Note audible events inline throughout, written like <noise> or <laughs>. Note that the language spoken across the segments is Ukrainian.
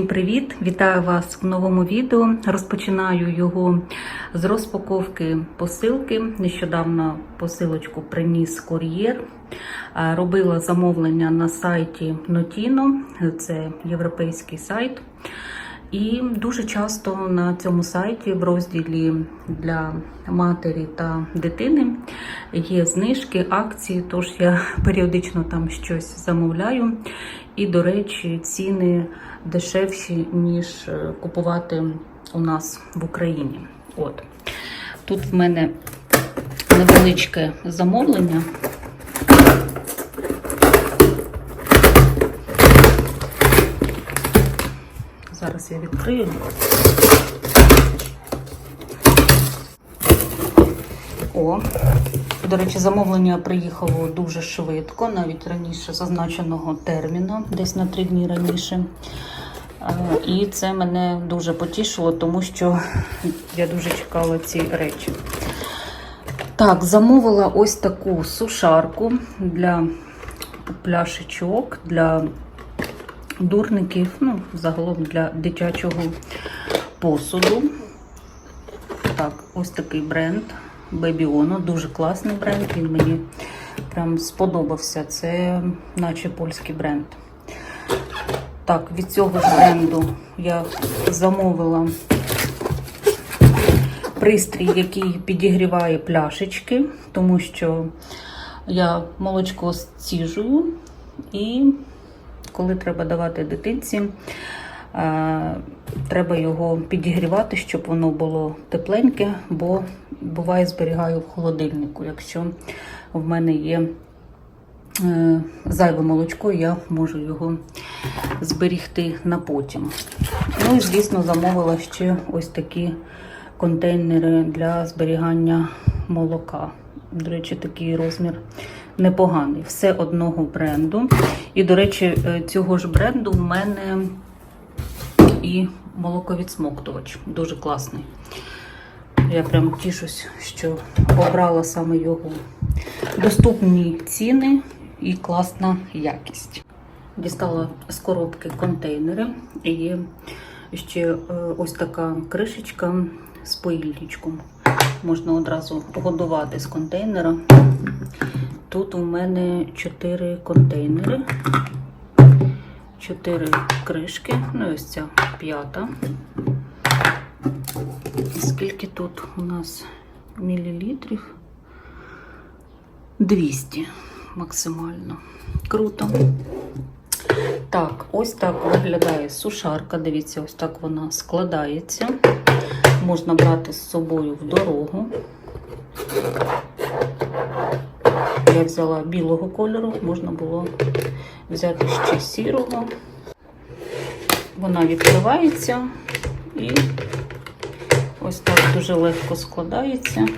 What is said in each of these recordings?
Всім привіт! Вітаю вас в новому відео. Розпочинаю його з розпаковки посилки. Нещодавно посилочку приніс кур'єр. Робила замовлення на сайті Notino, це європейський сайт. І дуже часто на цьому сайті в розділі для матері та дитини є знижки, акції, тож я періодично там щось замовляю. І, до речі, ціни дешевші, ніж е, купувати у нас в Україні. От. Тут в мене невеличке замовлення. Зараз я відкрию. О, до речі, замовлення приїхало дуже швидко, навіть раніше зазначеного терміну, десь на три дні раніше. Е, І це мене дуже потішило, тому що я дуже чекала ці речі. Так, замовила ось таку сушарку для пляшечок, для дурників, ну, загалом для дитячого посуду. Так, ось такий бренд Baby Дуже класний бренд. Він мені прям сподобався. Це наче польський бренд. Так, від цього ж бренду я замовила пристрій, який підігріває пляшечки, тому що я молочко стіжую і коли треба давати дитинці, е, треба його підігрівати, щоб воно було тепленьке, бо буває зберігаю в холодильнику. Якщо в мене є е, зайве молочко, я можу його зберігти на потім. Ну і, звісно, замовила ще ось такі контейнери для зберігання молока. До речі, такий розмір непоганий. Все одного бренду. І, до речі, е, цього ж бренду в мене і молоковідсмоктувач. Дуже класний. Я прям тішусь, що обрала саме його. Доступні ціни і класна якість. Дістала з коробки контейнери. І ще е, ось така кришечка з поїльничком. Можна одразу годувати з контейнера. Тут у мене 4 контейнери, 4 кришки, ну і ось ця п'ята. Скільки тут у нас мілілітрів? 200 максимально. Круто. Так, ось так виглядає сушарка. Дивіться, ось так вона складається. Можна брати з собою в дорогу. Я взяла білого кольору, можна було взяти ще сірого. Вона відкривається і ось так дуже легко складається.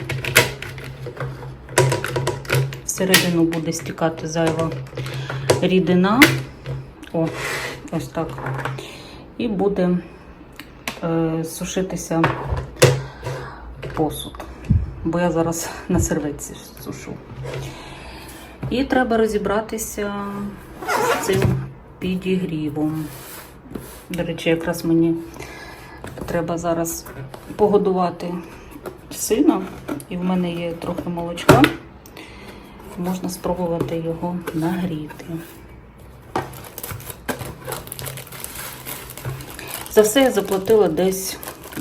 Всередину буде стікати зайва рідина. О, ось так. І буде е, сушитися посуд. Бо я зараз на серветці сушу. І треба розібратися з цим підігрівом. До речі, якраз мені треба зараз погодувати сина, і в мене є трохи молочка. Можна спробувати його нагріти. За все я заплатила десь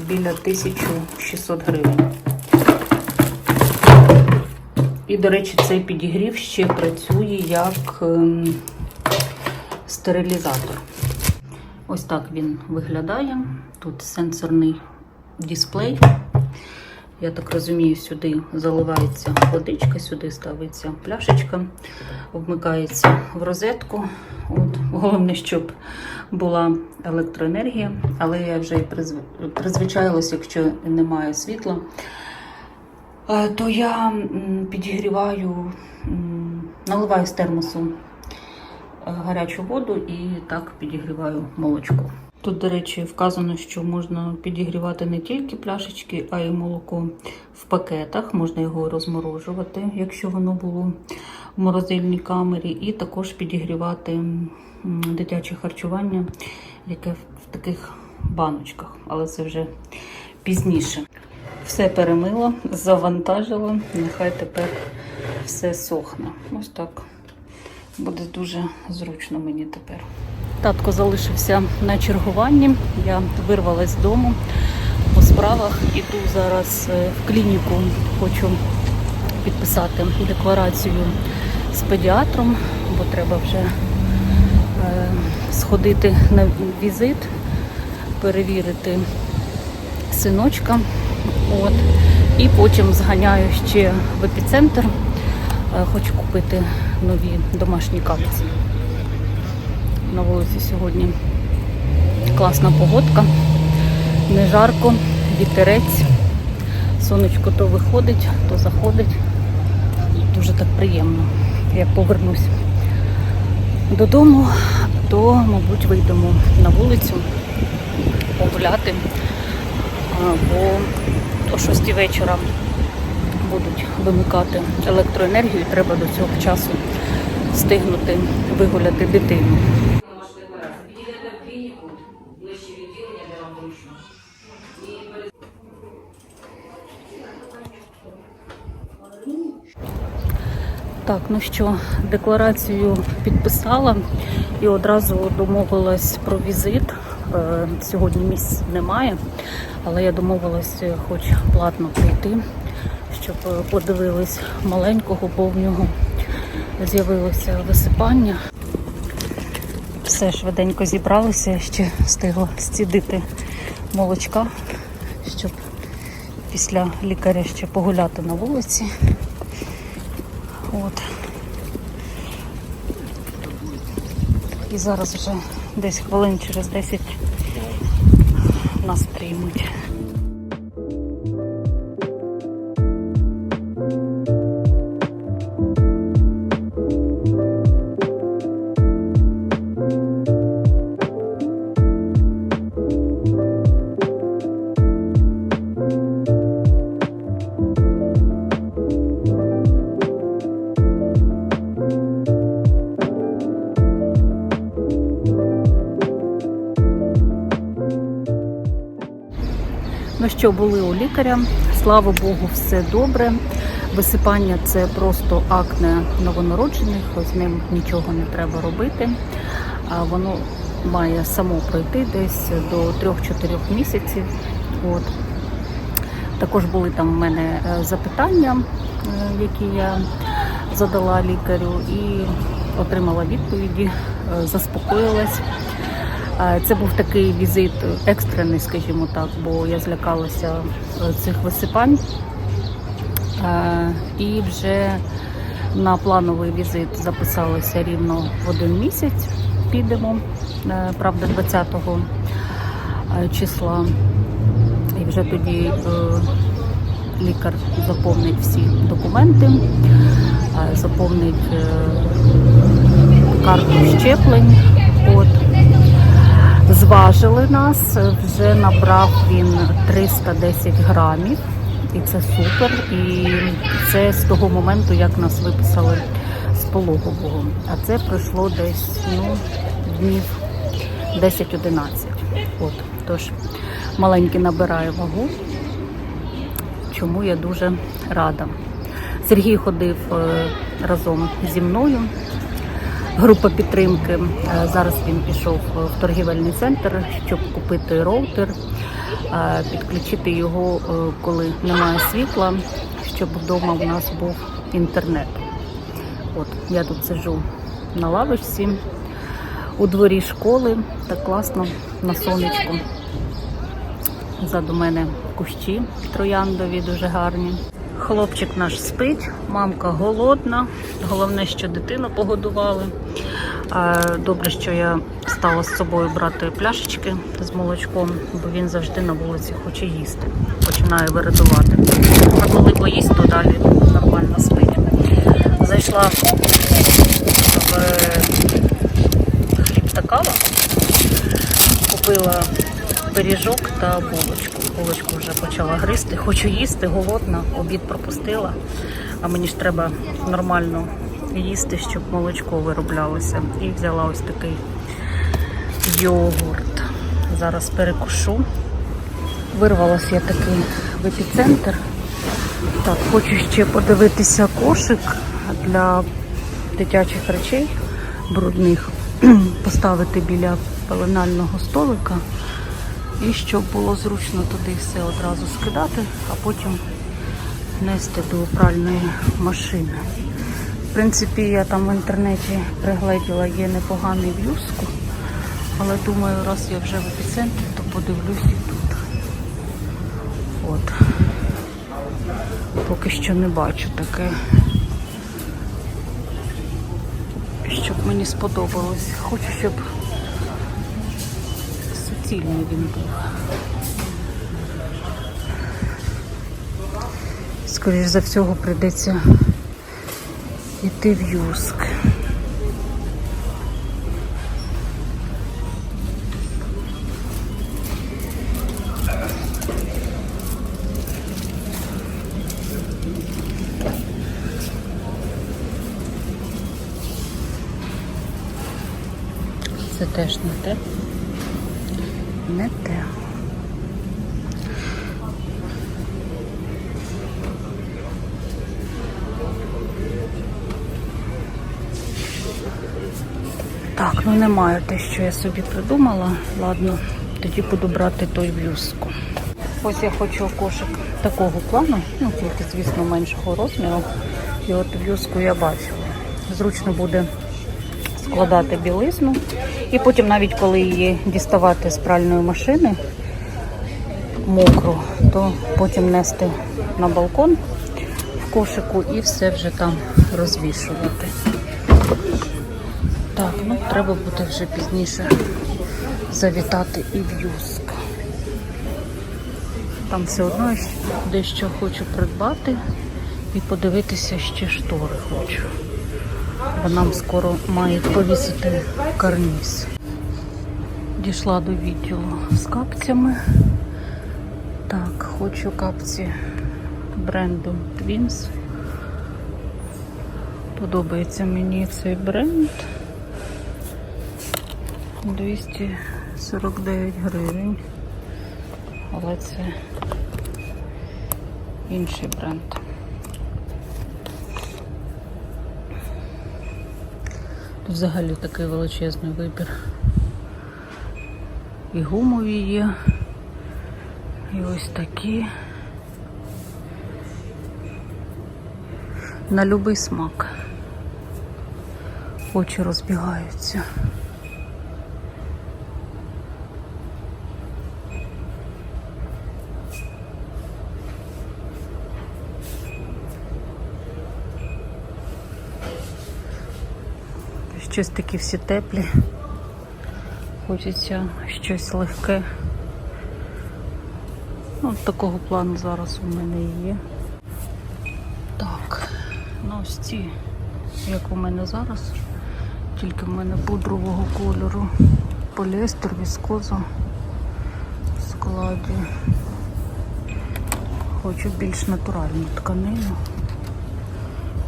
біля 1600 гривень. І, до речі, цей підігрів ще працює як ем, стерилізатор. Ось так він виглядає. Тут сенсорний дисплей. Я так розумію, сюди заливається водичка, сюди ставиться пляшечка, вмикається в розетку. От. Головне, щоб була електроенергія, але я вже і призв- призвичаїлась, якщо немає світла. Е, то я підігріваю, наливаю з термосу е, гарячу воду і так підігріваю молочко. Тут, до речі, вказано, що можна підігрівати не тільки пляшечки, а й молоко в пакетах. Можна його розморожувати, якщо воно було в морозильній камері, і також підігрівати дитяче харчування яке в таких баночках, але це вже пізніше. Все перемила, завантажила, нехай тепер все сохне. Ось так. Буде дуже зручно мені тепер. Татко залишився на чергуванні. Я вирвалась з дому по справах. Іду зараз е, в клініку, хочу підписати декларацію з педіатром, бо треба вже е, сходити на візит, перевірити синочка. От. І потім зганяю ще в епіцентр. Е, Хочу купити нові домашні капці. На вулиці сьогодні класна погодка, не жарко, вітерець. Сонечко то виходить, то заходить. Дуже так приємно. Як повернусь додому, то, мабуть, вийдемо на вулицю погуляти, бо о 6 вечора будуть вимикати електроенергію. Треба до цього часу встигнути вигуляти дитину. Так, ну що, декларацію підписала і одразу домовилась про візит. Е, Сьогодні місць немає, але я домовилась е, хоч платно прийти, щоб е, подивились маленького, бо з'явилося висипання. Все швиденько зібралися, ще встигла зцідити молочка, щоб після лікаря ще погуляти на вулиці. От. І зараз вже десь хвилин через 10 нас приймуть. Ну що, були у лікаря. Слава Богу, все добре. Висипання це просто акне новонароджених, з ним нічого не треба робити. Воно має само пройти десь до 3-4 місяців. От. Також були там в мене е, запитання, е, які я задала лікарю, і отримала відповіді, е, заспокоїлась. Це був такий візит екстрений, скажімо так, бо я злякалася е, цих висипань. І вже на плановий візит записалися рівно в один місяць. Підемо, е, правда, 20 е, числа. І вже тоді лікар заповнить всі документи, заповнить карту щеплень. От. Зважили нас, вже набрав він 310 грамів, і це супер. І це з того моменту, як нас виписали з пологового. А це пройшло десь ну, днів 10-11. От, тож маленький набирає вагу, чому я дуже рада. Сергій ходив е, разом зі мною. Група підтримки. Е, Зараз він пішов в торгівельний центр, щоб купити роутер, е, підключити його, е, коли немає світла, щоб вдома у нас був інтернет. От я тут сиджу на лавочці у дворі школи, так класно на сонечку. Ззаду мене кущі трояндові дуже гарні. Хлопчик наш спить, мамка голодна. Головне, що дитину погодували. Е, Добре, що я стала з собою брати пляшечки з молочком, бо він завжди на вулиці хоче їсти. Починає виридувати. А коли поїсть, то далі нормально спить. Зайшла в хліб та кава, купила пиріжок та булочку. Булочку вже почала гризти. Хочу їсти, голодна, обід пропустила. А мені ж треба нормально їсти, щоб молочко вироблялося. І взяла ось такий йогурт. Зараз перекушу. Вирвалась я таки в епіцентр. Так, хочу ще подивитися кошик для дитячих речей брудних, <clears throat> поставити біля пеленального столика. І щоб було зручно туди все одразу скидати, а потім нести до пральної машини. В принципі, я там в інтернеті пригледіла, є непоганий в але думаю, раз я вже в епіцентрі, то подивлюсь і тут. От. Поки що не бачу таке. Щоб мені сподобалось. Хочу, щоб суцільний він був. Скоріше за всього прийдеться йти в юск. Це теж не те. Не те. Так, ну немає те, що я собі придумала. Ладно, тоді буду брати той блюзку. Ось я хочу кошик такого плану, ну тільки, звісно, меншого розміру. І от блюзку я бачила. Зручно буде складати білизну. І потім, навіть коли її діставати з пральної машини мокру, то потім нести на балкон в кошику і все вже там розвішувати. Так, ну треба буде вже пізніше завітати і в Юск. Там все одно дещо хочу придбати і подивитися ще штори хочу. Бо нам скоро мають повісити карніз. Дійшла до відділу з капцями. Так, хочу капці бренду Twins. Подобається мені цей бренд. 249 гривень. Але це інший бренд. Тут взагалі такий величезний вибір. І гумові є, і ось такі. На любий смак. Очі розбігаються. Щось такі всі теплі. Хочеться щось легке. Ну, от такого плану зараз у мене і є. Так, ну ось ці, як у мене зараз, тільки в мене пудрового кольору. Поліестер, віскоза в складі. Хочу більш натуральну тканину,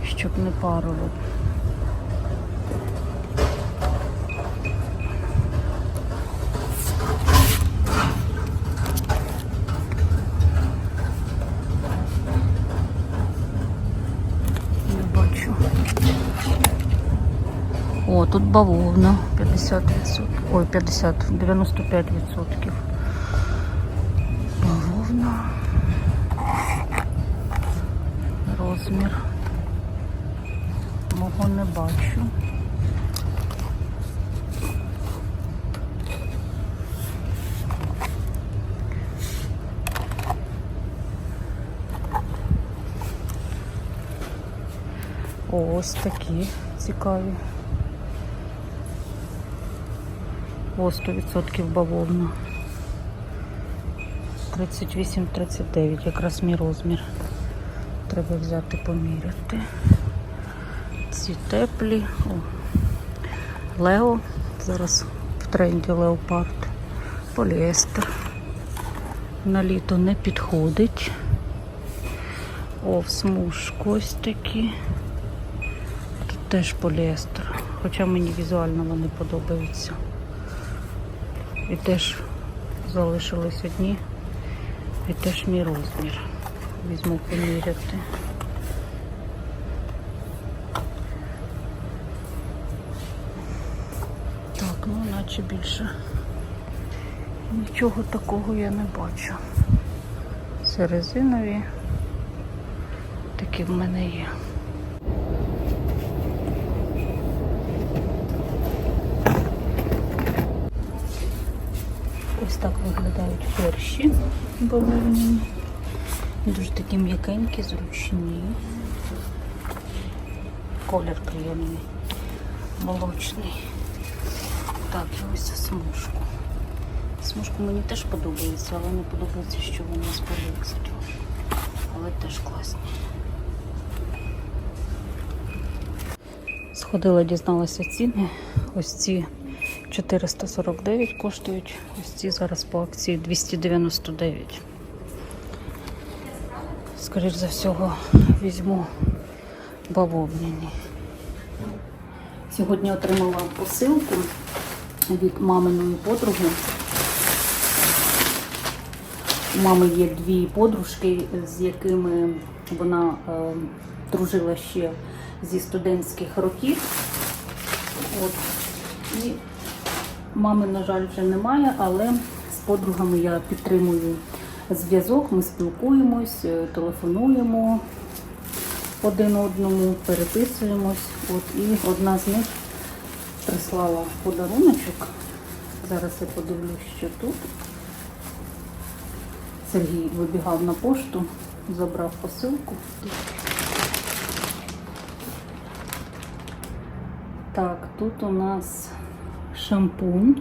щоб не парило. О, тут бавовна 50%. Ой, 50, 95%. Бавовна. Розмір. Мого не бачу. Ось такі цікаві. О, 100% бавовна. 38-39, якраз мій розмір. Треба взяти поміряти. Ці теплі. О. Лео. Зараз в тренді леопард. Поліестер. На літо не підходить. О, смужку ось такі. Тут теж поліестер. Хоча мені візуально вони подобаються. І теж залишились одні. І теж мій розмір. Візьму поміряти. Так, ну наче більше. Нічого такого я не бачу. Це резинові. Такі в мене є. Ось так виглядають перші бавовняні. Дуже такі м'якенькі, зручні. Колір приємний, молочний. Так, і ось смужку. Смужку мені теж подобається, але не подобається, що вона з поліестру. Але теж класні. Сходила, дізналася ціни. Ось ці 449 коштують, ось ці зараз по акції 299. Скоріш за всього, візьму бавовняні. Сьогодні отримала посилку від маминої подруги. У мами є дві подружки, з якими вона е, дружила ще зі студентських років. От. І мами, на жаль, вже немає, але з подругами я підтримую зв'язок, ми спілкуємось, е, телефонуємо один одному, переписуємось. От, і одна з них прислала подаруночок. Зараз я подивлюсь, що тут. Сергій вибігав на пошту, забрав посилку. Так, тут у нас шампунь.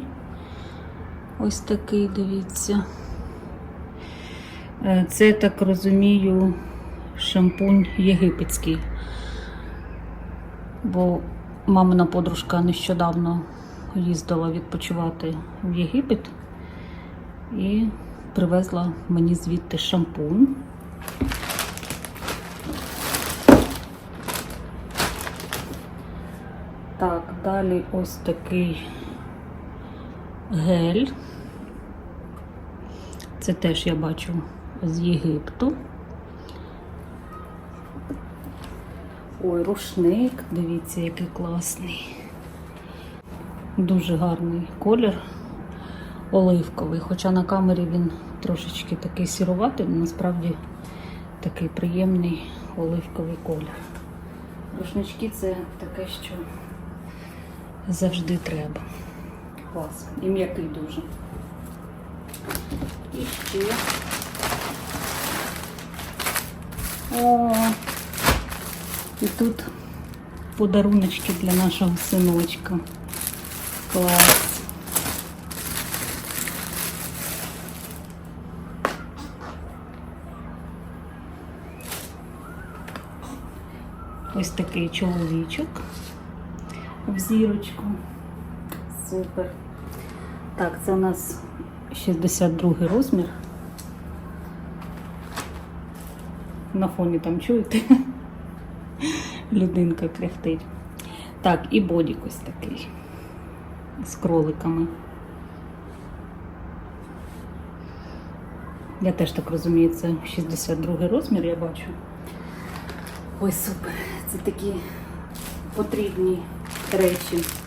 Ось такий, дивіться. Е, Це, так розумію, шампунь єгипетський. Бо мамина подружка нещодавно їздила відпочивати в Єгипет і привезла мені звідти шампунь. Так, далі ось такий гель. Це теж я бачу з Єгипту. Ой, рушник, дивіться, який класний. Дуже гарний колір оливковий. Хоча на камері він трошечки такий сіруватий, але насправді такий приємний оливковий колір. Рушнички це таке, що завжди треба. Клас. І м'який дуже. І ще. О, і тут подаруночки для нашого синочка. Клас. Ось такий чоловічок в зірочку. Супер. Так, це у нас 62 розмір. На фоні там чуєте? <laughs> Людинка кряхтить. Так, і бодік ось такий. З кроликами. Я теж так розумію, це 62 розмір, я бачу. Ой, супер. Це такі потрібні речі.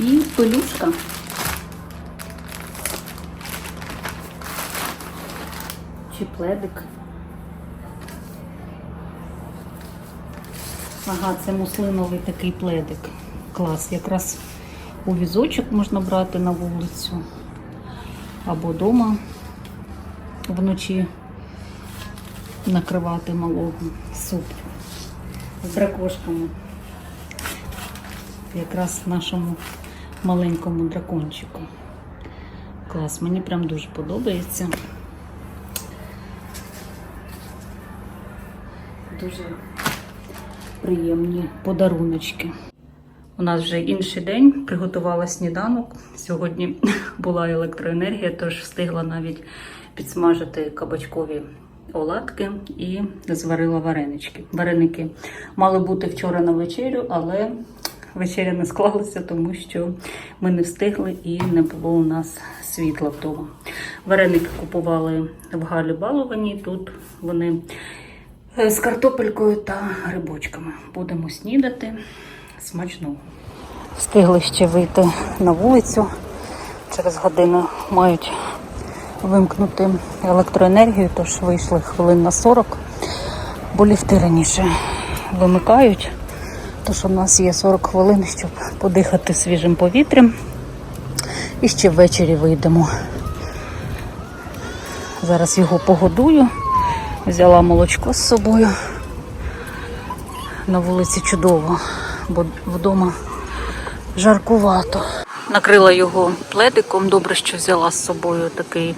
І пелюшка. Чи пледик. Ага, це муслиновий такий пледик. Клас. Якраз у візочок можна брати на вулицю або вдома вночі накривати малого. Супер. З дракошками. Якраз нашому маленькому дракончику. Клас, мені прям дуже подобається. Дуже приємні подаруночки. У нас вже інший день, приготувала сніданок. Сьогодні <laughs> була електроенергія, тож встигла навіть підсмажити кабачкові оладки і зварила варенички. Вареники мали бути вчора на вечерю, але вечеря не склалася, тому що ми не встигли і не було у нас світла вдома. Вареники купували в Галі Баловані. Тут вони е, з картопелькою та грибочками. Будемо снідати смачного. Встигли ще вийти на вулицю. Через годину мають вимкнути електроенергію, тож вийшли хвилин на 40, бо ліфти раніше вимикають. Тож у нас є 40 хвилин, щоб подихати свіжим повітрям. І ще ввечері вийдемо. Зараз його погодую. Взяла молочко з собою. На вулиці чудово, бо вдома жаркувато. Накрила його пледиком. Добре, що взяла з собою такий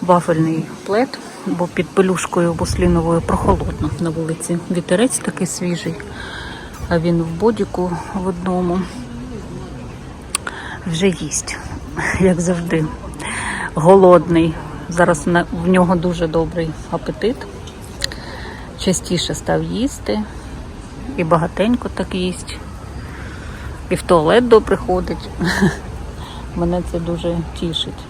вафельний плед, бо під пелюшкою бусліновою прохолодно на вулиці. Вітерець такий свіжий, а він в бодіку в одному вже їсть, <laughs> як завжди. Голодний. Зараз в нього дуже добрий апетит. Частіше став їсти і багатенько так їсть. І в туалет добре ходить. <laughs> Мене це дуже тішить.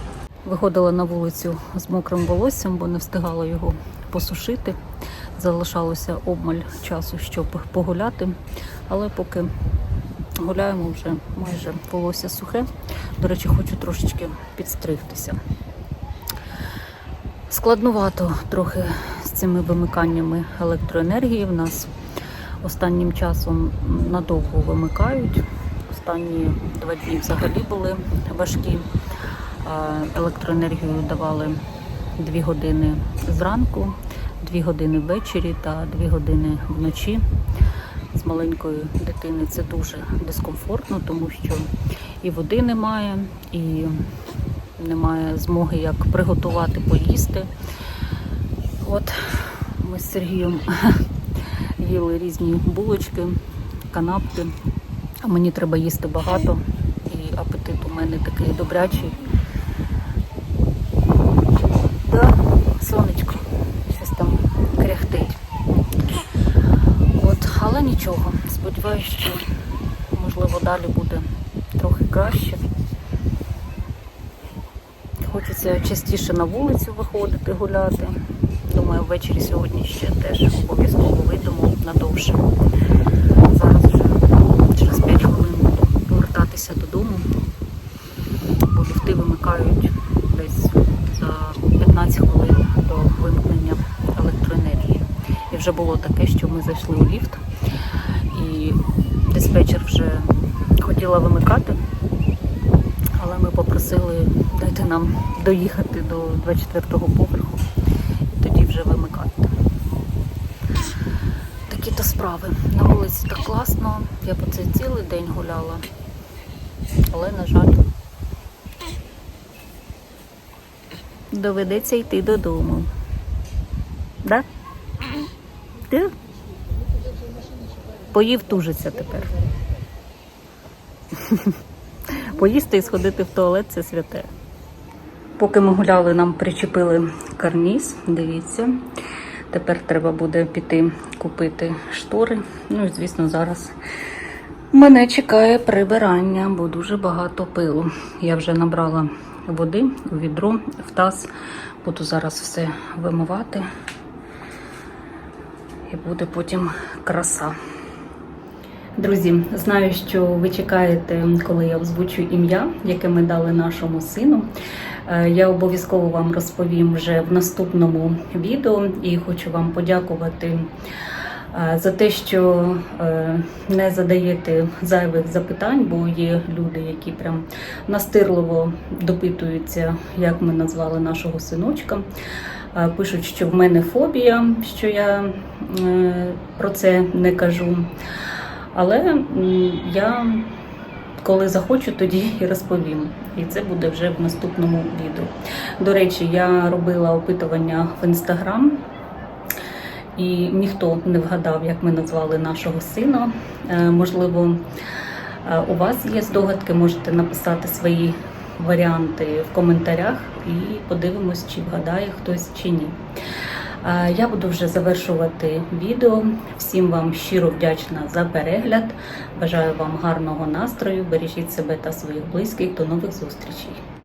Виходила на вулицю з мокрим волоссям, бо не встигала його посушити. Залишалося обмаль часу, щоб погуляти. Але поки гуляємо, вже майже волосся сухе. До речі, хочу трошечки підстригтися. Складнувато трохи з цими вимиканнями електроенергії. В нас останнім часом надовго вимикають. Останні два дні взагалі були важкі. Електроенергію давали 2 години зранку, 2 години ввечері та 2 години вночі. З маленької дитини це дуже дискомфортно, тому що і води немає, і немає змоги як приготувати, поїсти. От ми з Сергієм <laughs> їли різні булочки, канапки. Мені треба їсти багато, і апетит у мене такий добрячий. Да, сонечко, щось там кряхтить. От, але нічого. Сподіваюсь, що можливо далі буде трохи краще. Хочеться частіше на вулицю виходити, гуляти. Думаю, ввечері сьогодні ще теж обов'язково вийдемо надовше. Зараз вже через 5 хвилин буду повертатися додому, бо ліфти вимикають десь за 15 хвилин до вимкнення електроенергії. І вже було таке, що ми зайшли у ліфт, диспетчер вже хотіла вимикати, але ми попросили дайте нам доїхати до 24-го поверху і тоді вже вимикати. Такі то справи. На вулиці так класно. Я по це цілий день гуляла. Але, на жаль, доведеться йти додому. Да? Да? Поїв тужиться тепер. Поїсти і сходити в туалет це святе. Поки ми гуляли, нам причепили карніз. Дивіться. Тепер треба буде піти купити штори. Ну і, звісно, зараз мене чекає прибирання, бо дуже багато пилу. Я вже набрала води у відро, в таз. Буду зараз все вимивати. І буде потім краса. Друзі, знаю, що ви чекаєте, коли я озвучу ім'я, яке ми дали нашому сину. Е, Я обов'язково вам розповім вже в наступному відео і хочу вам подякувати е, за те, що е, не задаєте зайвих запитань, бо є люди, які прям настирливо допитуються, як ми назвали нашого синочка. Пишуть, що в мене фобія, що я про це не кажу. Але я коли захочу, тоді і розповім. І це буде вже в наступному відео. До речі, я робила опитування в інстаграм, і ніхто не вгадав, як ми назвали нашого сина. Е, Можливо, е, у вас є здогадки, можете написати свої варіанти в коментарях і подивимось, чи вгадає хтось чи ні. Я буду вже завершувати відео. Всім вам щиро вдячна за перегляд. Бажаю вам гарного настрою. Бережіть себе та своїх близьких. До нових зустрічей.